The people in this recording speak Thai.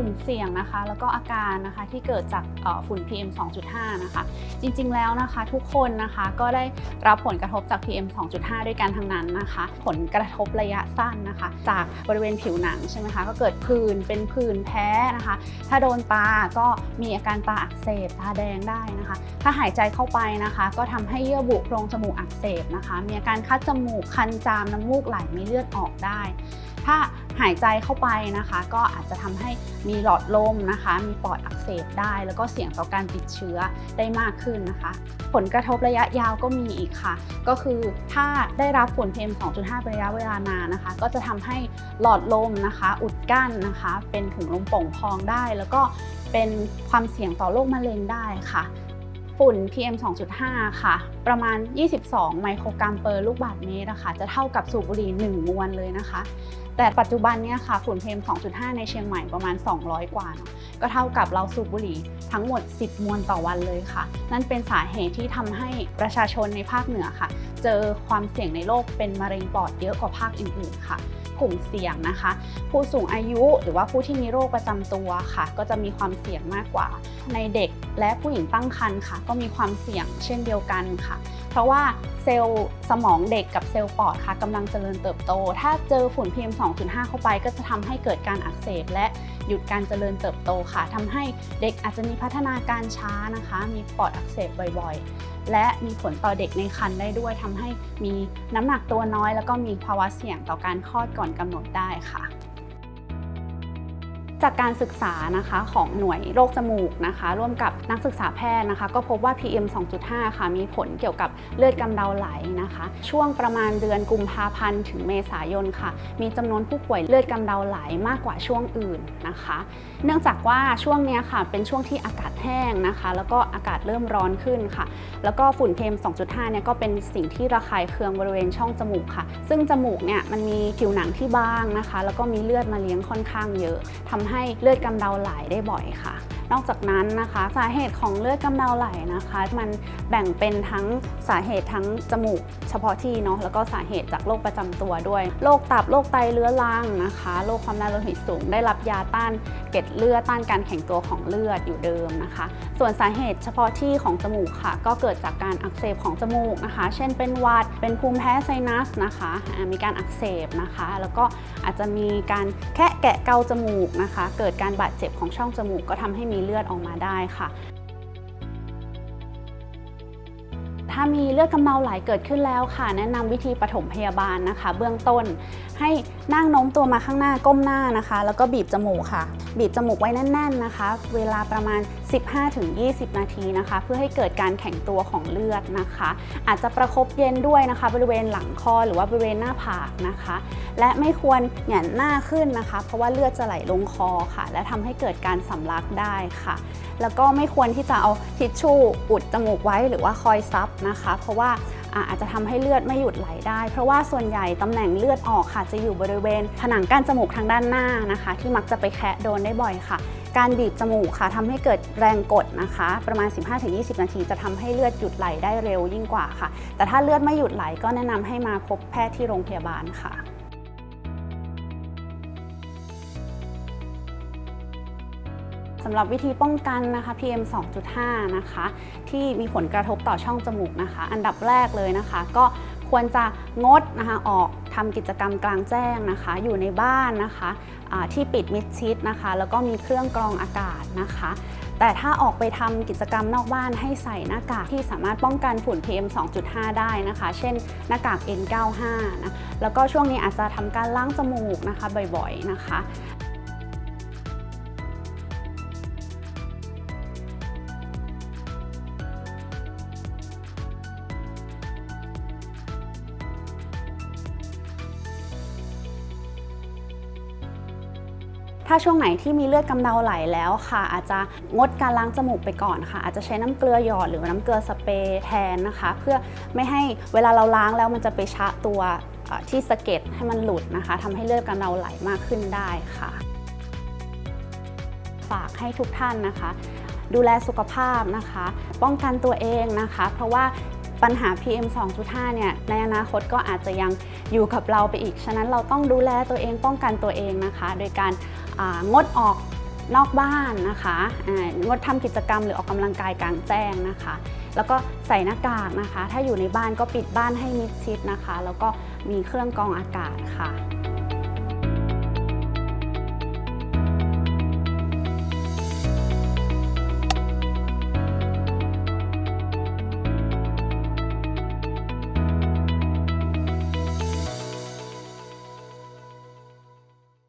ลุ่มเสี่ยงนะคะ แล้วก็อาการนะคะที่เกิดจากฝุ่น PM 2.5 นะคะ จริงๆแล้วนะคะทุกคนนะคะก็ได้รับผลกระทบจาก PM 2.5 ด้วยกันทั้งนั้นนะคะ ผลกระทบระยะสั้นนะคะ จากบริเวณผิวหนังใช่ไหมคะก็เกิดผื่นเป็นผื่นแพ้นะคะ ถ้าโดนตาก็มีอาการตาอักเสบตาแดงได้นะคะ ถ้าหายใจเข้าไปนะคะ ก็ทำให้เยื่อบุโพรงจมูกอักเสบนะคะ มีอาการคัดจมูกคันจามน้ำมูกไหลมีเลือดออกได้ ถ้า หายใจเข้าไปนะคะ ก็อาจจะทำให้มีหลอดลมนะคะ มีปอดอักเสบได้ แล้วก็เสี่ยงต่อการติดเชื้อได้มากขึ้นนะคะ ผลกระทบระยะยาวก็มีอีกค่ะ ก็คือถ้าได้รับฝุ่น PM 2.5 เป็นระยะเวลานานนะคะ ก็จะทำให้หลอดลมนะคะ อุดกั้นนะคะ เป็นถุงลมโป่งพองได้ แล้วก็เป็นความเสี่ยงต่อโรคมะเร็งได้ค่ะฝุ่น PM 2.5 ค่ะ ประมาณ 22 ไมโครกรัมเปอร์ลูกบาศก์เมตรนะคะ จะเท่ากับสูบบุหรี่1มวนเลยนะคะ แต่ปัจจุบันเนี่ยค่ะฝุ่น PM 2.5 ในเชียงใหม่ประมาณ 200 กว่าเนอะก็เท่ากับเราสูบบุหรี่ทั้งหมด 10 มวนต่อวันเลยค่ะ นั่นเป็นสาเหตุที่ทำให้ประชาชนในภาคเหนือค่ะ เจอความเสี่ยงในโรคเป็นมะเร็งปอดเยอะกว่าภาคอื่นๆค่ะ กลุ่มเสี่ยงนะคะ ผู้สูงอายุหรือว่าผู้ที่มีโรคประจำตัวค่ะ ก็จะมีความเสี่ยงมากกว่า ในเด็กและผู้หญิงตั้งครรภ์ค่ะ ก็มีความเสี่ยงเช่นเดียวกันค่ะ เพราะว่าเซลล์สมองเด็กกับเซลล์ปอดค่ะกำลังเจริญเติบโต ถ้าเจอฝุ่น PM 2.5 เข้าไป ก็จะทำให้เกิดการอักเสบและ หยุดการเจริญเติบโตค่ะทำให้เด็กอาจจะมีพัฒนาการช้านะคะ มีปอดอักเสบบ่อยๆ และมีผลต่อเด็กในครรภ์ได้ด้วยทำให้มีน้ำหนักตัวน้อย แล้วก็มีภาวะเสี่ยงต่อการคลอดก่อนกำหนดได้ค่ะ จากการศึกษานะคะของหน่วยโรคจมูกนะคะ ร่วมกับนักศึกษาแพทย์นะคะ ก็พบว่า PM 2.5 ค่ะ มีผลเกี่ยวกับเลือดกำเดาไหลนะคะ ช่วงประมาณเดือนกุมภาพันธ์ถึงเมษายนค่ะ มีจำนวนผู้ป่วยเลือดกำเดาไหลมากกว่าช่วงอื่นนะคะ เนื่องจากว่าช่วงนี้ค่ะเป็นช่วงที่อากาศแห้งนะคะ แล้วก็อากาศเริ่มร้อนขึ้นค่ะ แล้วก็ฝุ่น PM 2.5 เนี่ยก็เป็นสิ่งที่ระคายเคืองบริเวณช่องจมูกค่ะ ซึ่งจมูกเนี่ยมันมีผิวหนังที่บางนะคะ แล้วก็มีเลือดมาเลี้ยงค่อนข้างเยอะทำให้เลือดกำเดาไหลได้บ่อยค่ะ นอกจากนั้นนะคะ สาเหตุของเลือดกำเดาไหลนะคะ มันแบ่งเป็นทั้งสาเหตุทั้งจมูก เฉพาะที่เนาะแล้วก็สาเหตุจากโรคประจำตัวด้วยโรคตับโรคไตเรื้อรังนะคะโรคความดันโลหิตสูง ได้รับยาต้านเกล็ดเลือดต้านการแข็งตัวของเลือดอยู่เดิมนะคะ ส่วนสาเหตุเฉพาะที่ของจมูกค่ะ ก็เกิดจากการอักเสบของจมูกนะคะ เช่นเป็นวัดเป็นภูมิแพ้ไซนัสนะคะมีการอักเสบนะคะ แล้วก็อาจจะมีการแคะแกะเกาจมูกนะคะ เกิดการบาดเจ็บของช่องจมูกก็ทำให้มีเลือดออกมาได้ค่ะ ถ้ามีเลือดกำเดาไหลเกิดขึ้นแล้วค่ะ แนะนำวิธีปฐมพยาบาลนะคะ เบื้องต้น ให้นั่งโน้มตัวมาข้างหน้าก้มหน้านะคะ แล้วก็บีบจมูกค่ะ บีบจมูกไว้แน่น ๆนะคะ เวลาประมาณ 15-20 นาทีนะคะ เพื่อให้เกิดการแข็งตัวของเลือดนะคะ อาจจะประคบเย็นด้วยนะคะ บริเวณหลังคอหรือว่าบริเวณหน้าผากนะคะ และไม่ควรหยันหน้าขึ้นนะคะ เพราะว่าเลือดจะไหลลงคอค่ะ และทำให้เกิดการสำลักได้ค่ะ แล้วก็ไม่ควรที่จะเอาทิชชู่อุดจมูกไว้หรือว่าคอยซับนะคะ เพราะว่าอาจจะทำให้เลือดไม่หยุดไหลได้ เพราะว่าส่วนใหญ่ตำแหน่งเลือดออกค่ะ จะอยู่บริเวณผนังกั้นจมูกทางด้านหน้านะคะ ที่มักจะไปแคะโดนได้บ่อยค่ะ การบีบจมูกค่ะทำให้เกิดแรงกดนะคะ ประมาณ 15-20 นาที จะทำให้เลือดหยุดไหลได้เร็วยิ่งกว่าค่ะ แต่ถ้าเลือดไม่หยุดไหลก็แนะนำให้มาพบแพทย์ที่โรงพยาบาลค่ะสำหรับวิธีป้องกันนะคะ PM 2.5 นะคะ ที่มีผลกระทบต่อช่องจมูกนะคะ อันดับแรกเลยนะคะ ก็ควรจะงดนะคะออก ทำกิจกรรมกลางแจ้งนะคะ อยู่ในบ้านนะคะะที่ปิดมิดชิดนะคะ แล้วก็มีเครื่องกรองอากาศนะคะ แต่ถ้าออกไปทำกิจกรรมนอกบ้านให้ใส่หน้ากากที่สามารถป้องกันฝุ่น PM 2.5 ได้นะคะ เช่นหน้ากาก N95 นะแล้วก็ช่วงนี้อาจจะทำการล้างจมูกนะคะบ่อยๆนะคะ ถ้าช่วงไหนที่มีเลือดกำเดาไหลแล้วค่ะ อาจจะงดการล้างจมูกไปก่อนค่ะ อาจจะใช้น้ำเกลือหยอดหรือน้ำเกลือสเปรย์แทนนะคะ เพื่อไม่ให้เวลาเราล้างแล้วมันจะไปชะตัวที่สะเก็ดให้มันหลุดนะคะทำให้เลือดกำเดาไหลมากขึ้นได้ค่ะ ฝากให้ทุกท่านนะคะ ดูแลสุขภาพนะคะ ป้องกันตัวเองนะคะ เพราะว่า ปัญหา PM 2.5 เนี่ย ในอนาคตก็อาจจะยังอยู่กับเราไปอีก ฉะนั้นเราต้องดูแลตัวเองป้องกันตัวเองนะคะ โดยการงดออกนอกบ้านนะคะงดทำกิจกรรมหรือออกกำลังกายกลางแจ้งนะคะ แล้วก็ใส่หน้ากากนะคะ ถ้าอยู่ในบ้านก็ปิดบ้านให้มิดชิดนะคะ แล้วก็มีเครื่องกรองอากาศค่ะ